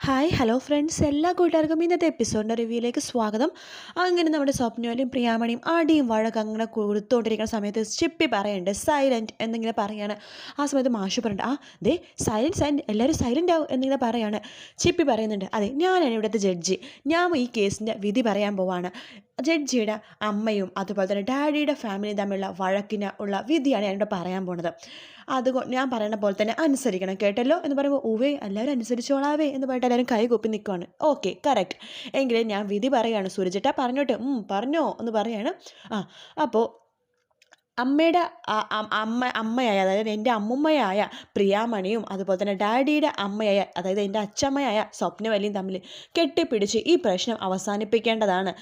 Hi hello friends എല്ലാ കൂട്ടുകാർക്കും ഇന്നത്തെ എപ്പിസോഡിന്റെ റിവ്യൂയിലേക്ക് സ്വാഗതം. അങ്ങനെ നമ്മുടെ സ്വപ്നവലിയും പ്രിയാമണിയും ആടിയും വഴക്ക് അങ്ങനെ കൊടുത്തുകൊണ്ടിരിക്കുന്ന സമയത്ത് ചിപ്പി പറയുന്നുണ്ട് സൈലന്റ് എന്നിങ്ങനെ പറയാണ്. ആ സമയത്ത് മാഷു പറയുന്നുണ്ട് ആ ദേ സൈലന്റ് സൈലന്റ് എല്ലാവരും സൈലന്റ് ആവും എന്നിങ്ങനെ പറയാണ്. ചിപ്പി പറയുന്നുണ്ട് അതെ ഞാനാണ് ഇവിടുത്തെ ജഡ്ജി ഞാൻ ഈ കേസിന്റെ വിധി പറയാൻ പോവാണ്. ജഡ്ജിയുടെ അമ്മയും അതുപോലെ തന്നെ ഡാഡിയുടെ ഫാമിലിയും തമ്മിലുള്ള വഴക്കിന് ഉള്ള വിധിയാണ് ഞാനിവിടെ പറയാൻ പോണത്. അതുകൊണ്ട് ഞാൻ പറയുന്ന പോലെ തന്നെ അനുസരിക്കണം. കേട്ടല്ലോ? എന്ന് പറയുമ്പോൾ ഉവേ എല്ലാവരും അനുസരിച്ചോളാവേ എന്ന് പറഞ്ഞിട്ട് എല്ലാവരും കൈ കൊപ്പി നിൽക്കുവാണ് ഓക്കെ കറക്റ്റ്. എങ്കിലും ഞാൻ വിധി പറയുകയാണ് സൂര്യചേട്ടാ പറഞ്ഞോട്ടെ. പറഞ്ഞോ എന്ന് പറയാണ്. ആ അപ്പോൾ അമ്മയുടെ അമ്മ അമ്മയായ അതായത് എന്റെ അമ്മുമ്മയായ പ്രിയാമണിയും അതുപോലെ തന്നെ ഡാഡിയുടെ അമ്മയായ അതായത് എന്റെ അച്ചമ്മയായ സ്വപ്നവലിയും തമ്മിൽ കെട്ടിപ്പിടിച്ച് ഈ പ്രശ്നം അവസാനിപ്പിക്കേണ്ടതാണ്.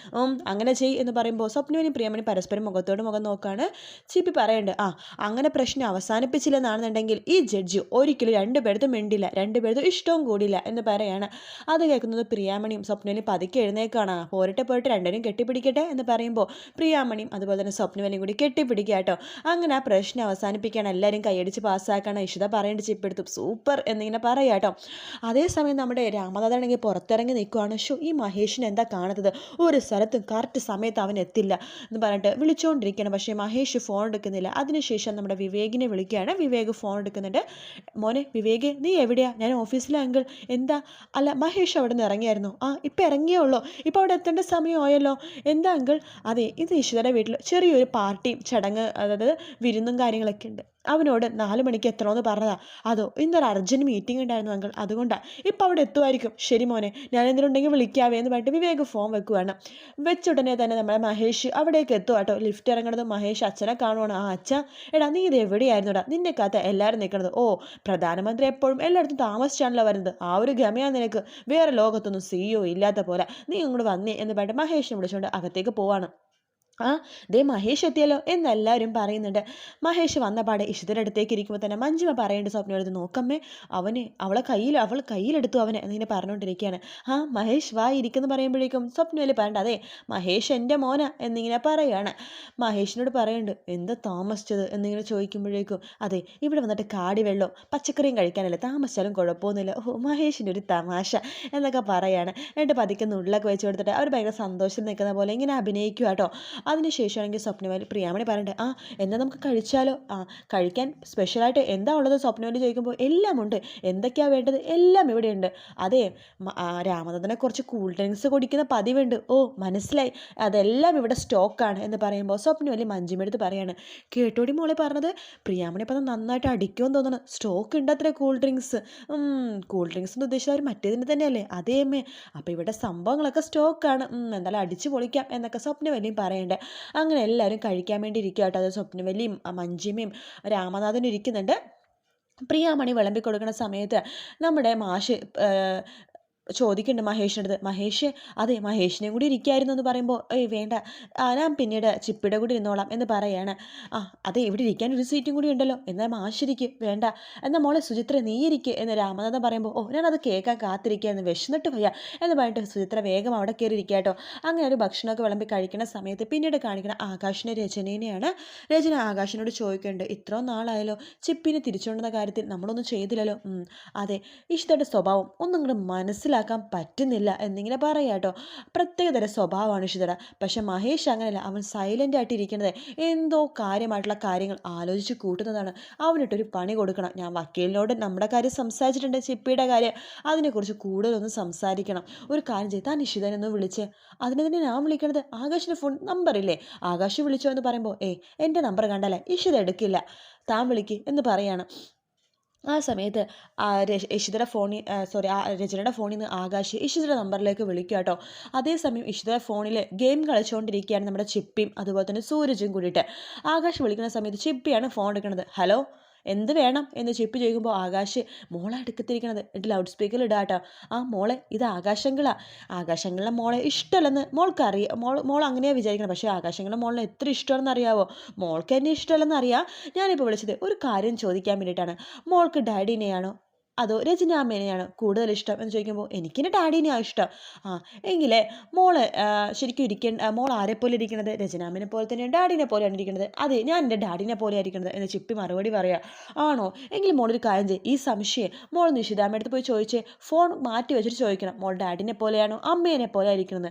അങ്ങനെ ചെയ് എന്ന് പറയുമ്പോൾ സ്വപ്നവലിയും പ്രിയാമണി പരസ്പരം മുഖത്തോട് മുഖം നോക്കാണ്. ചിപ്പി പറയുന്നുണ്ട് ആ അങ്ങനെ പ്രശ്നം അവസാനിപ്പിച്ചില്ലെന്നാണെന്നുണ്ടെങ്കിൽ ഈ ജഡ്ജി ഒരിക്കലും രണ്ടുപേർത്തും മിണ്ടില്ല രണ്ടുപേർത്തും ഇഷ്ടവും കൂടിയില്ല എന്ന് പറയാണ്. അത് കേൾക്കുന്നത് പ്രിയാമണിയും സ്വപ്നവലിയും പതുക്കെ എഴുന്നേക്കാണ് പോരട്ടെ പോരട്ടെ രണ്ടുപേരും കെട്ടിപ്പിടിക്കട്ടെ എന്ന് പറയുമ്പോൾ പ്രിയാമണിയും അതുപോലെ തന്നെ സ്വപ്നവലിയും കൂടി കെട്ടിപ്പിടിക്കുക കേട്ടോ. അങ്ങനെ ആ പ്രശ്നം അവസാനിപ്പിക്കണം എല്ലാവരും കൈയടിച്ച് പാസ്സാക്കണം ഇഷിത പറയേണ്ട ചിപ്പെടുത്തു സൂപ്പർ എന്നിങ്ങനെ പറയാം കേട്ടോ. അതേസമയം നമ്മുടെ രാമനാഥാണെങ്കിൽ പുറത്തിറങ്ങി നിൽക്കുവാണ്. ഷോ ഈ മഹേഷിന് എന്താ കാണുന്നത്? ഒരു സ്ഥലത്തും കറക്റ്റ് സമയത്ത് അവൻ എത്തില്ല എന്ന് പറഞ്ഞിട്ട് വിളിച്ചുകൊണ്ടിരിക്കുകയാണ് പക്ഷേ മഹേഷ് ഫോൺ എടുക്കുന്നില്ല. അതിനുശേഷം നമ്മുടെ വിവേകിനെ വിളിക്കുകയാണ്. വിവേക് ഫോൺ എടുക്കുന്നുണ്ട്. മോനെ വിവേക് നീ എവിടെയാ? ഞാൻ ഓഫീസിലെ അങ്കിൾ എന്താ? അല്ല മഹേഷ് അവിടെ നിന്ന് ഇറങ്ങിയായിരുന്നു. ആ ഇപ്പം ഇറങ്ങിയേ ഉള്ളൂ. ഇപ്പോൾ അവിടെ എത്തേണ്ട സമയമായല്ലോ. എന്താ അങ്കിൾ അതെ ഇത് ഈശ്വര വീട്ടിൽ ചെറിയൊരു പാർട്ടി ചടങ്ങ് അതായത് വിരുന്നും കാര്യങ്ങളൊക്കെ ഉണ്ട്. അവനോട് നാല് മണിക്ക് എത്തണമെന്ന് പറഞ്ഞതാ. അതോ ഇന്നൊരു അർജന്റ് മീറ്റിംഗ് ഉണ്ടായിരുന്നു അങ്കിൾ അതുകൊണ്ടാണ് ഇപ്പം അവിടെ എത്തുമായിരിക്കും ശരി മോനെ ഞാൻ എന്തിനുണ്ടെങ്കിൽ വിളിക്കാവേ എന്ന് പറഞ്ഞിട്ട് വിവേക് ഫോൺ വെക്കുവാണ്. വെച്ചുടനെ തന്നെ നമ്മുടെ മഹേഷ് അവിടേക്ക് എത്തുക കേട്ടോ ലിഫ്റ്റ് ഇറങ്ങണത് മഹേഷ് അച്ഛനെ കാണുവാണ്. ആ അച്ഛ എടാ നീ ഇത് എവിടെയായിരുന്നു എടാ നിന്നെ കാത്ത എല്ലാവരും നിൽക്കണത് ഓ പ്രധാനമന്ത്രി എപ്പോഴും എല്ലായിടത്തും താമസിച്ചാണല്ലോ വരുന്നത്. ആ ഒരു ഗമയാ നിനക്ക്. വേറെ ലോകത്തൊന്നും സിഇഒ ഇല്ലാത്ത പോലെ. നീ ഇങ്ങോട്ട് വന്നേ എന്ന് പറഞ്ഞിട്ട് മഹേഷിനെ വിളിച്ചുകൊണ്ട് അകത്തേക്ക് പോവാണ്. ആ ദേ മഹേഷ് എത്തിയല്ലോ എന്നെല്ലാവരും പറയുന്നുണ്ട്. മഹേഷ് വന്ന പാടെ ഇഷിതയുടെ അടുത്തേക്ക് ഇരിക്കുമ്പോൾ തന്നെ മഞ്ജുമ പറയേണ്ട സ്വപ്നം നോക്കമ്മേ അവനെ അവളെ കയ്യിൽ അവൾ കയ്യിലെടുത്തു അവനെ എന്നിങ്ങനെ പറഞ്ഞുകൊണ്ടിരിക്കുകയാണ് ആ മഹേഷ് വാ ഇരിക്കുന്നു പറയുമ്പോഴേക്കും സ്വപ്നയിൽ പറയണ്ട അതെ മഹേഷ് എന്റെ മോന എന്നിങ്ങനെ പറയുകയാണ് മഹേഷിനോട് പറയുന്നുണ്ട് എന്താ താമസിച്ചത്? എന്നിങ്ങനെ ചോദിക്കുമ്പോഴേക്കും അതെ ഇവിടെ വന്നിട്ട് കാടി വെള്ളവും പച്ചക്കറിയും കഴിക്കാനല്ലേ താമസിച്ചാലും കുഴപ്പമൊന്നുമില്ല. ഓ മഹേഷിന്റെ ഒരു തമാശ എന്നൊക്കെ പറയാണ്. എന്നിട്ട് പതിക്കുന്ന ഉള്ളിലൊക്കെ വെച്ച് കൊടുത്തിട്ട് അവർ ഭയങ്കര സന്തോഷം നിൽക്കുന്ന പോലെ ഇങ്ങനെ അഭിനയിക്കുക കേട്ടോ അതിനുശേഷമാണെങ്കിൽ സ്വപ്നവലി പ്രിയാമണി പറയണ്ടേ ആ എന്നാൽ നമുക്ക് കഴിച്ചാലോ? ആ കഴിക്കാൻ സ്പെഷ്യലായിട്ട് എന്താ ഉള്ളത്? സ്വപ്നവലി ചോദിക്കുമ്പോൾ എല്ലാം ഉണ്ട്. എന്തൊക്കെയാണ് വേണ്ടത്? എല്ലാം ഇവിടെയുണ്ട് അതെ രാമദത്തനെ കുറച്ച് കൂൾ ഡ്രിങ്ക്സ് കുടിക്കുന്ന പതിവുണ്ട്. ഓ മനസ്സിലായി. അതെല്ലാം ഇവിടെ സ്റ്റോക്കാണ് എന്ന് പറയുമ്പോൾ സ്വപ്നവലി മഞ്ജുമെടുത്ത് പറയാണ് കേട്ടോടി മോളെ പറഞ്ഞത്? പ്രിയാമണി അപ്പം നന്നായിട്ട് അടിക്കുമെന്ന് തോന്നണം. സ്റ്റോക്ക് ഉണ്ട് അത്ര കൂൾ ഡ്രിങ്ക്സ് കൂൾ ഡ്രിങ്ക്സ് എന്ന് ഉദ്ദേശിച്ചത് അവർ മറ്റേതിന് തന്നെയല്ലേ? അതേ അമ്മേ. അപ്പോൾ ഇവിടെ സംഭവങ്ങളൊക്കെ സ്റ്റോക്കാണ് എന്തായാലും അടിച്ചു പൊളിക്കാം. എന്നൊക്കെ സ്വപ്നവല്ലിയും പറയണ്ടേ. അങ്ങനെ എല്ലാവരും കഴിക്കാൻ വേണ്ടി ഇരിക്കുക കേട്ടോ. അത് സ്വപ്നവല്ലിയും മഞ്ചിമയും രാമനാഥനും ഇരിക്കുന്നുണ്ട്. പ്രിയാമണി വിളമ്പി കൊടുക്കുന്ന സമയത്ത് നമ്മുടെ മാഷ് ചോദിക്കുന്നുണ്ട് മഹേഷിന്റെ അടുത്ത് മഹേഷ് അതെ മഹേഷിനെയും കൂടി ഇരിക്കായിരുന്നു എന്ന് പറയുമ്പോൾ ഏയ് വേണ്ട. ഞാൻ പിന്നീട് ചിപ്പിയുടെ കൂടി ഇരുന്നോളാം എന്ന് പറയാണ്. ആ അതെ ഇവിടെ ഇരിക്കാൻ ഒരു സീറ്റും കൂടി ഉണ്ടല്ലോ. എന്നാൽ മാഷിരിക്ക് വേണ്ട. എന്നാൽ മോളെ സുചിത്ര നീ ഇരിക്ക് എന്ന് രാമനാഥൻ പറയുമ്പോൾ ഓ ഞാനത് കേൾക്കാൻ കാത്തിരിക്കുക എന്ന് വിശന്നിട്ട് വയ്യ എന്ന് പറഞ്ഞിട്ട് സുചിത്ര വേഗം അവിടെ കയറി ഇരിക്കാട്ടോ കേട്ടോ അങ്ങനെ ഒരു ഭക്ഷണമൊക്കെ വിളമ്പി കഴിക്കുന്ന സമയത്ത് പിന്നീട് കാണിക്കുന്ന ആകാശിനെ രചനേനെയാണ് രചന ആകാശിനോട് ചോദിക്കേണ്ടത് ഇത്രയും നാളായാലോ ചിപ്പിനെ തിരിച്ചുകൊണ്ടുന്ന കാര്യത്തിൽ നമ്മളൊന്നും ചെയ്തില്ലല്ലോ? അതെ ഇഷ്ടയുടെ സ്വഭാവം ഒന്നും കൂടെ മനസ്സിലാക്കാൻ പറ്റുന്നില്ല എന്നിങ്ങനെ പറയാം കേട്ടോ പ്രത്യേകതര സ്വഭാവമാണ് ഇഷിതട പക്ഷെ മഹേഷ് അങ്ങനെയല്ല. അവൻ സൈലന്റ് ആയിട്ട് എന്തോ കാര്യമായിട്ടുള്ള കാര്യങ്ങൾ ആലോചിച്ച് കൂട്ടുന്നതാണ്. അവനിട്ടൊരു പണി കൊടുക്കണം. ഞാൻ വക്കീലിനോട് നമ്മുടെ കാര്യം സംസാരിച്ചിട്ടുണ്ട് ചിപ്പിയുടെ കാര്യം. അതിനെക്കുറിച്ച് കൂടുതലൊന്ന് സംസാരിക്കണം. ഒരു കാര്യം ചെയ്ത് താൻ ഇഷിതനൊന്ന് വിളിച്ച്. അതിനെ തന്നെ ഞാൻ വിളിക്കണത് ആകാശിന്റെ ഫോൺ നമ്പറില്ലേ ആകാശ് വിളിച്ചോ എന്ന് പറയുമ്പോൾ ഏയ് എന്റെ നമ്പർ കണ്ടല്ലേ? ഇഷിത എടുക്കില്ല. താൻ വിളിക്ക് എന്ന് പറയാണ്. ആ സമയത്ത് ഇഷിതയുടെ ഫോണിൽ സോറി ആ രചനയുടെ ഫോണിൽ നിന്ന് ആകാശ് യശുദയുടെ നമ്പറിലേക്ക് വിളിക്കുക കേട്ടോ. അതേസമയം യശുദയുടെ ഫോണിൽ ഗെയിം കളിച്ചുകൊണ്ടിരിക്കുകയാണ് നമ്മുടെ ചിപ്പിയും അതുപോലെ തന്നെ സൂരജും കൂടിയിട്ട്. ആകാശ് വിളിക്കുന്ന സമയത്ത് ചിപ്പിയാണ് ഫോൺ എടുക്കുന്നത്. ഹലോ? എന്ത് വേണം എന്ന് ചിപ്പ് ചോദിക്കുമ്പോൾ ആകാശ് മോളെ അടുക്കത്തിരിക്കണത് എന്നിട്ട് ലൗഡ് സ്പീക്കറിൽ ഇടാട്ടോ ആ മോളെ ഇത് ആകാശങ്ങളാണ് ആകാശങ്ങളെ മോളെ ഇഷ്ടമല്ലെന്ന് മോൾക്ക് അറിയാം മോൾ മോൾ അങ്ങനെയാണ് വിചാരിക്കണം പക്ഷേ ആകാശങ്ങളെ മോളിനെ എത്ര ഇഷ്ടമാണെന്ന് അറിയാവോ മോൾക്ക് എന്നെ ഇഷ്ടമല്ലെന്ന് അറിയാം ഞാനിപ്പോൾ വിളിച്ചത് ഒരു കാര്യം ചോദിക്കാൻ വേണ്ടിയിട്ടാണ്. മോൾക്ക് ഡാഡിനെയാണോ അതോ രചന അമ്മേനെയാണ് കൂടുതൽ ഇഷ്ടം എന്ന് ചോദിക്കുമ്പോൾ എനിക്കിന് ഡാഡീനെയാണ് ഇഷ്ടം. ആ എങ്കിലേ മോൾ ശരിക്കും ഇരിക്കേണ്ട മോൾ ആരെപ്പോലെ ഇരിക്കുന്നത് രചനാമ്മനെ പോലെ തന്നെയാണ് ഡാഡിനെ പോലെയാണ് ഇരിക്കുന്നത് അതെ ഞാൻ എന്റെ ഡാഡിനെ പോലെ ഇരിക്കുന്നത് എന്ന് ചിപ്പി മറുപടി പറയാ. ആണോ? എങ്കിൽ മോളൊരു കാര്യം ചെയ്യും. ഈ സംശയം മോൾ നിഷിതാമ്മയുടെ അടുത്ത് പോയി ചോദിച്ചേ ഫോൺ മാറ്റി വെച്ചിട്ട് ചോദിക്കണം. മോൾ ഡാഡിനെ പോലെയാണോ അമ്മേനെ പോലെ ഇരിക്കുന്നത്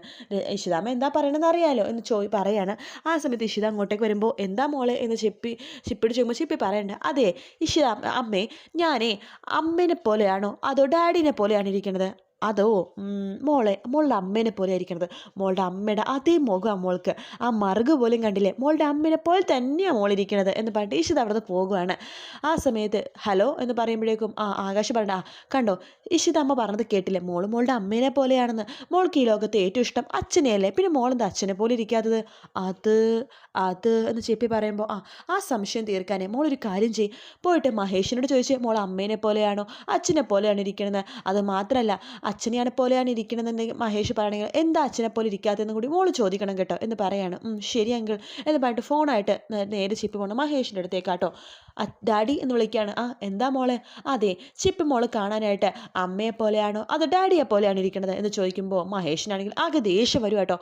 ഇഷിതാമ്മ എന്താ പറയണമെന്ന് അറിയാലോ എന്ന് ചോദി പറയാണ്. ആ സമയത്ത് ഇഷിത അങ്ങോട്ടേക്ക് വരുമ്പോൾ എന്താ മോളെ എന്ന് ചിപ്പി ചിപ്പിട്ട് ചോദിക്കുമ്പോൾ ചിപ്പി പറയണ്ട. അതെ ഇഷിത അമ്മേ ഞാനേ അമ്മേനെ പോലെയാണോ അതോ ഡാഡിനെ പോലെയാണ് ഇരിക്കുന്നത് അതോ മോളെ മോളുടെ അമ്മേനെ പോലെ ഇരിക്കുന്നത് മോളുടെ അമ്മയുടെ അതേ മുഖം ആ മോൾക്ക്. ആ മറുക് പോലും കണ്ടില്ലേ? മോളുടെ അമ്മേനെ പോലെ തന്നെയാണ് മോളിരിക്കണത് എന്ന് പറഞ്ഞിട്ട് ഇഷിത അവിടുന്ന് പോകുവാണ്. ആ സമയത്ത് ഹലോ എന്ന് പറയുമ്പോഴേക്കും ആ ആകാശ് പറഞ്ഞ ആ കണ്ടോ? ഇഷിത അമ്മ പറഞ്ഞത് കേട്ടില്ലേ? മോൾ മോളുടെ അമ്മേനെ പോലെയാണെന്ന്. മോൾക്ക് ഈ ലോകത്ത് ഏറ്റവും ഇഷ്ടം അച്ഛനെയല്ലേ? പിന്നെ മോളെന്താ അച്ഛനെ പോലെ ഇരിക്കാത്തത്? അത് അത് എന്ന് ചെപ്പി പറയുമ്പോൾ ആ ആ സംശയം തീർക്കാനേ മോളൊരു കാര്യം ചെയ്യും. പോയിട്ട് മഹേഷിനോട് ചോദിച്ച് മോൾ അമ്മേനെ പോലെയാണോ? അച്ഛനെ പോലെയാണ് ഇരിക്കണത്? അത് മാത്രമല്ല അച്ഛനെയാണ് പോലെയാണ് ഇരിക്കണതെന്ന് മഹേഷ് പറയണമെങ്കിൽ എന്താ അച്ഛനെ പോലെ ഇരിക്കാത്തതെന്ന് കൂടി മോൾ ചോദിക്കണം കേട്ടോ എന്ന് പറയാണ്. "ഉം, ശരി അങ്കിൾ എന്ന് പറഞ്ഞിട്ട് ഫോണായിട്ട് നേരെ ചിപ്പി പോകണം മഹേഷിന്റെ അടുത്തേക്കാട്ടോ. "അ- ഡാഡി എന്ന് വിളിക്കുകയാണ് ആ എന്താ മോളെ? അതെ ചിപ്പ് മോൾ കാണാനായിട്ട് അമ്മയെ പോലെയാണോ അതോ ഡാഡിയെ പോലെയാണ് ഇരിക്കുന്നത് എന്ന് ചോദിക്കുമ്പോൾ മഹേഷിനാണെങ്കിൽ ആകെ ദേഷ്യം വരും കേട്ടോ.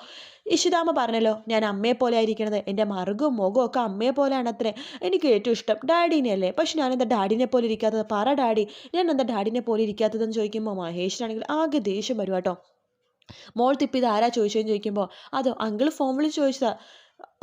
ഇഷിതാമ പറഞ്ഞല്ലോ ഞാൻ അമ്മയെ പോലെ ആയിരിക്കണത് എന്റെ മറുകും മുഖവും ഒക്കെ അമ്മയെ പോലെയാണ് അത്രേ. എനിക്ക് ഏറ്റവും ഇഷ്ടം ഡാഡിനെയല്ലേ. പക്ഷെ ഞാൻ എന്താ ഡാഡിനെ പോലെ ഇരിക്കാത്തത്? പറ ഡാഡി. ഞാൻ എന്താ ഡാഡിനെ പോലെ ഇരിക്കാത്തതെന്ന് ചോദിക്കുമ്പോൾ മഹേഷിനാണെങ്കിൽ ആകെ ദേഷ്യം വരും കേട്ടോ. മോൾ തിപ്പിത് ആരാ ചോദിച്ചതെന്ന് ചോദിക്കുമ്പോൾ അതോ അങ്കിൾ ഫോമിൽ ചോദിച്ചതാ.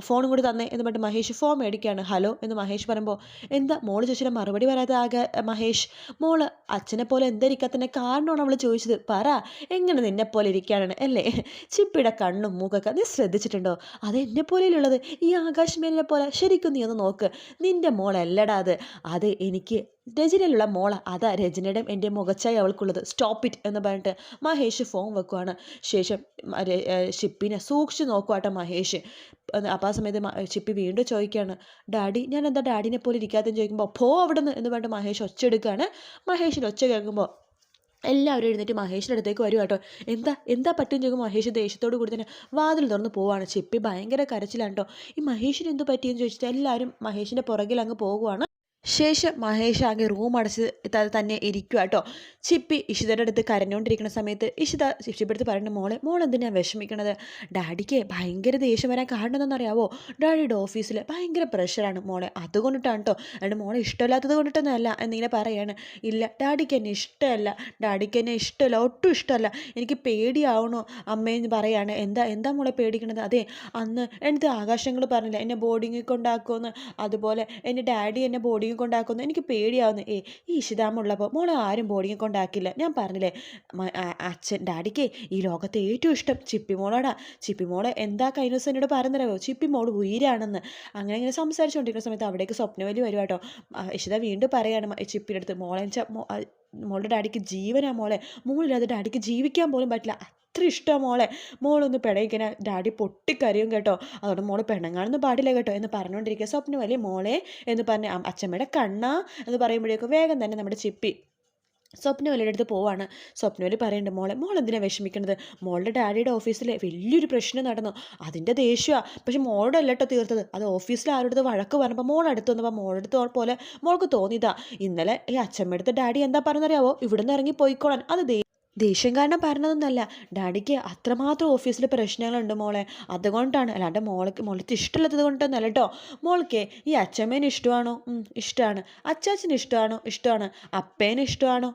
ഫോണും കൂടി തന്നെ എന്ന് പറഞ്ഞിട്ട് മഹേഷ് ഫോൺ മേടിക്കുകയാണ്. ഹലോ എന്ന് മഹേഷ് പറയുമ്പോൾ എന്താ മോൾ ചോദിച്ചാൽ മറുപടി വരാതെ ആകെ മഹേഷ് മോൾ അച്ഛനെ പോലെ എന്തായിരിക്കാത്തതിന്റെ കാരണമാണ് അവൾ ചോദിച്ചത്. പറ എങ്ങനെ നിന്നെ പോലെ ഇരിക്കാനാണ് അല്ലേ? ചിപ്പിയുടെ കണ്ണും മൂക്കൊക്കെ നീ ശ്രദ്ധിച്ചിട്ടുണ്ടോ? അത് എന്നെ പോലെയുള്ളത് ഈ ആകാശമേനെ പോലെ. ശരിക്കും നീ ഒന്ന് നോക്ക്. നിന്റെ മോളല്ലടാ അത്. അത് എനിക്ക് രചനയിലുള്ള മോള. അതാ രചനയുടെ എന്റെ മുഖച്ചായി അവൾക്കുള്ളത്. സ്റ്റോപ്പ് ഇറ്റ് എന്ന് പറഞ്ഞിട്ട് മഹേഷ് ഫോൺ വെക്കുവാണ്. ശേഷം ഷിപ്പിനെ സൂക്ഷിച്ച് നോക്കുവാട്ടോ മഹേഷ്. അപ്പോൾ ആ സമയത്ത് ചിപ്പി വീണ്ടും ചോദിക്കുകയാണ് ഡാഡി ഞാൻ എന്താ ഡാഡിനെ പോലെ ഇരിക്കാത്തെന്ന് ചോദിക്കുമ്പോൾ പോ അവിടെ നിന്ന് എന്ന് പറഞ്ഞിട്ട് മഹേഷ് ഒച്ച എടുക്കുകയാണ്. മഹേഷിന് ഒച്ച കേൾക്കുമ്പോൾ എല്ലാവരും എഴുന്നേറ്റ് മഹേഷിന്റെ അടുത്തേക്ക് വരും കേട്ടോ. എന്താ എന്താ പറ്റും ചോദിക്കും മഹേഷ് ദേഷ്യത്തോട് കൂടി തന്നെ വാതിൽ തുറന്ന് പോവാണ്. ചിപ്പി ഭയങ്കര കരച്ചിലാണ് കേട്ടോ ഈ മഹേഷിന് എന്ത് പറ്റിയെന്ന് ചോദിച്ചിട്ട് എല്ലാവരും മഹേഷിന്റെ പുറകിൽ അങ്ങ് പോകുവാണ്. ശേഷം മഹേഷ് ആകെ റൂം അടച്ച് തന്നെ ഇരിക്കുക കേട്ടോ ചിപ്പി ഇഷിതയുടെ അടുത്ത് കരഞ്ഞുകൊണ്ടിരിക്കുന്ന സമയത്ത് ഇഷിത ചിപ്പിയുടെ അടുത്ത് പറയുന്ന മോളെ മോൾ എന്തിനാണ് വിഷമിക്കണത്? ഡാഡിക്ക് ഭയങ്കര ദേഷ്യം വരാൻ കാരണമെന്നൊന്നും അറിയാവോ ഡാഡിയുടെ ഓഫീസിൽ ഭയങ്കര പ്രഷറാണ് മോളെ. അതുകൊണ്ടിട്ടാണ് കേട്ടോ അതുകൊണ്ട് മോളെ ഇഷ്ടമില്ലാത്തത് കൊണ്ടിട്ടൊന്നുമല്ല. എന്നിങ്ങനെ പറയാണ്. ഇല്ല ഡാഡിക്ക് എന്നെ ഇഷ്ടമല്ല. ഡാഡിക്ക് എന്നെ ഇഷ്ടമല്ല. ഒട്ടും ഇഷ്ടമല്ല. എനിക്ക് പേടിയാവണോ. അമ്മയെന്ന് പറയാണ്. എന്താ എന്താ മോളെ പേടിക്കണത്? അതെ അന്ന് എനിക്ക് ആകാശങ്ങൾ പറഞ്ഞില്ല? എന്നെ ബോർഡിങ്ങിൽ കൊണ്ടാക്കുമെന്ന് അതുപോലെ എന്റെ ഡാഡി എന്നെ ബോർഡിങ്ങിൽ കൊണ്ടാക്കുന്നു എനിക്ക് പേടിയാവുന്നു. ഏ ഈ ഇഷിതാമുള്ളപ്പോൾ മോളെ ആരും ബോർഡിങ്ങിൽ കൊണ്ടാക്കില്ല ഞാൻ പറഞ്ഞില്ലേ അച്ഛൻ ഡാഡിക്ക് ഈ ലോകത്തെ ഏറ്റവും ഇഷ്ടം ചിപ്പി മോളോടാ. ചിപ്പി മോളെ എന്താ പറയുന്നറിയോ ചിപ്പി മോൾ ഉയരാണെന്ന്. അങ്ങനെ ഇങ്ങനെ സംസാരിച്ചുകൊണ്ടിരിക്കുന്ന സമയത്ത് അവിടേക്ക് സ്വപ്നവലി വരും കേട്ടോ ഇഷിത വീണ്ടും പറയാണ് ചിപ്പിന്റെ അടുത്ത് മോളെ വെച്ചാൽ മോളുടെ ഡാഡിക്ക് ജീവനാ മോളെ. മോളില്ലാതെ ഡാഡിക്ക് ജീവിക്കാൻ പോലും പറ്റില്ല. അത്ര ഇഷ്ടമാണ് മോളെ. മോളൊന്ന് പിടയിക്കണ. ഡാഡി പൊട്ടിക്കരയും കേട്ടോ. അതുകൊണ്ട് മോൾ പെണ്ണങ്ങാനൊന്നും പാടില്ല കേട്ടോ എന്ന് പറഞ്ഞുകൊണ്ടിരിക്കുക സ്വപ്നം സ്വപ്നവലി മോളെ എന്ന് പറഞ്ഞ് അച്ഛമ്മയുടെ കണ്ണ എന്ന് പറയുമ്പോഴേക്കും വേഗം തന്നെ നമ്മുടെ ചിപ്പി സ്വപ്നവലിയുടെ അടുത്ത് പോവാണ്. സ്വപ്നവലി പറയുന്നുണ്ട് മോളെ മോൾ എന്തിനാണ് വിഷമിക്കുന്നത് മോളുടെ ഡാഡിയുടെ ഓഫീസിൽ വലിയൊരു പ്രശ്നം നടന്നു. അതിന്റെ ദേഷ്യമാണ് പക്ഷെ മോളുടെ അല്ല കേട്ടോ തീർത്തത്. അത് ഓഫീസിൽ ആരുടെ അടുത്ത് വഴക്ക് പറഞ്ഞപ്പോൾ മോൾ അടുത്ത് വന്നപ്പോൾ മോളുടെ അടുത്ത് പോലെ മോൾക്ക് തോന്നിയതാ. ഇന്നലെ ഈ അച്ഛമ്മയുടെ ഡാഡി എന്താ പറഞ്ഞറിയാവോ ഇവിടുന്ന് ഇറങ്ങി പോയിക്കോളാൻ. അത് ദേഷ്യം കാരണം പറഞ്ഞതൊന്നുമല്ല ഡാഡിക്ക് അത്രമാത്രം ഓഫീസിൽ പ്രശ്നങ്ങളുണ്ട് മോളെ. അതുകൊണ്ടാണ് അല്ലാണ്ട് മോൾക്ക് മോൾക്ക് ഇഷ്ടമുള്ളത് കൊണ്ടൊന്നല്ല കേട്ടോ മോൾക്ക് ഈ അച്ഛമ്മേനെ ഇഷ്ടമാണോ? ഇഷ്ടമാണ്. അച്ചാച്ചന് ഇഷ്ടമാണോ? ഇഷ്ടമാണ്. അപ്പേന് ഇഷ്ടമാണോ?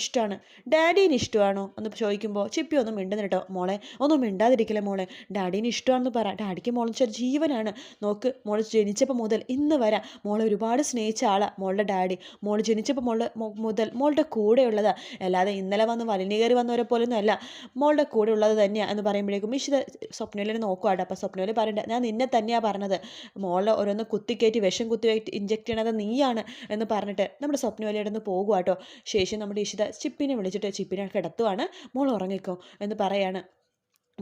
ഇഷ്ടമാണ്. ഡാഡീന് ഇഷ്ടമാണോ? എന്ന് ചോദിക്കുമ്പോൾ ചിപ്പി ഒന്നും മിണ്ടുന്നു കേട്ടോ മോളെ ഒന്നും മിണ്ടാതിരിക്കില്ല മോളെ. ഡാഡീന് ഇഷ്ടമാണെന്ന് പറ. ഡാഡിക്ക് മോളെ വെച്ചാൽ ജീവനാണ്. നോക്ക് മോൾ ജനിച്ചപ്പോൾ മുതൽ ഇന്ന് വരെ മോളെ ഒരുപാട് സ്നേഹിച്ച ആളാണ് മോളുടെ ഡാഡി. മോൾ ജനിച്ചപ്പോൾ മോളുടെ മുതൽ മോളുടെ കൂടെയുള്ളതാണ് അല്ലാതെ ഇന്നലെ വന്ന് വലിഞ്ഞു കയറി വന്നവരെ പോലൊന്നും അല്ല മോളുടെ കൂടെ ഉള്ളത് തന്നെയാണ് എന്ന് പറയുമ്പോഴേക്കും ഇഷിത സ്വപ്നയിൽ നോക്കുവാട്ടോ. അപ്പോൾ സ്വപ്നയിൽ പറയണ്ട ഞാൻ നിന്നെ തന്നെയാണ് പറഞ്ഞത്. മോളെ ഓരോന്ന് കുത്തിക്കയറ്റി വിഷം കുത്തി ഇഞ്ചെക്ട് ചെയ്യണത് നീയാണ് എന്ന് പറഞ്ഞിട്ട് നമ്മുടെ സ്വപ്നവലിയുടെ നിന്ന് പോകുക കേട്ടോ ശേഷം നമ്മുടെ ഇഷിത ചിപ്പിനെ വിളിച്ചിട്ട് ചിപ്പിനെ കിടത്തുവാണ്. മോൾ ഉറങ്ങിക്കോ എന്ന് പറയാണ്.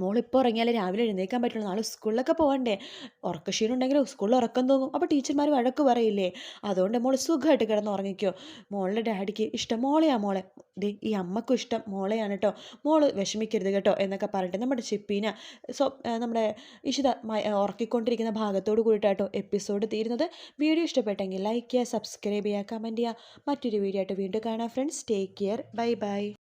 മോളിപ്പോൾ ഉറങ്ങിയാലേ രാവിലെ എഴുന്നേൽക്കാൻ പറ്റുള്ളൂ. നാളെ സ്കൂളിലൊക്കെ പോകണ്ടേ ഉറക്കക്ഷീണം ഉണ്ടെങ്കിൽ സ്കൂളിൽ ഉറക്കം തോന്നും. അപ്പോൾ ടീച്ചർമാർ വഴക്ക് പറയില്ലേ? അതുകൊണ്ട് മോൾ സുഖമായിട്ട് കിടന്ന് ഉറങ്ങിക്കോ. മോളുടെ ഡാഡിക്ക് ഇഷ്ടം മോളെയാ മോളെ. ദേ ഈ അമ്മക്കും ഇഷ്ടം മോളെയാണ് കേട്ടോ മോൾ വിഷമിക്കരുത് കേട്ടോ എന്നൊക്കെ പറഞ്ഞിട്ട് നമ്മുടെ ചിപ്പീന സോ നമ്മുടെ ഇഷിത ഉറക്കിക്കൊണ്ടിരിക്കുന്ന ഭാഗത്തോട് കൂടിയിട്ടാട്ടോ എപ്പിസോഡ് തീരുന്നത്. വീഡിയോ ഇഷ്ടപ്പെട്ടെങ്കിൽ ലൈക്ക് ചെയ്യുക സബ്സ്ക്രൈബ് ചെയ്യുക കമന്റ് ചെയ്യുക. മറ്റൊരു വീഡിയോ ആയിട്ട് വീണ്ടും കാണാം friends. Take care. Bye bye.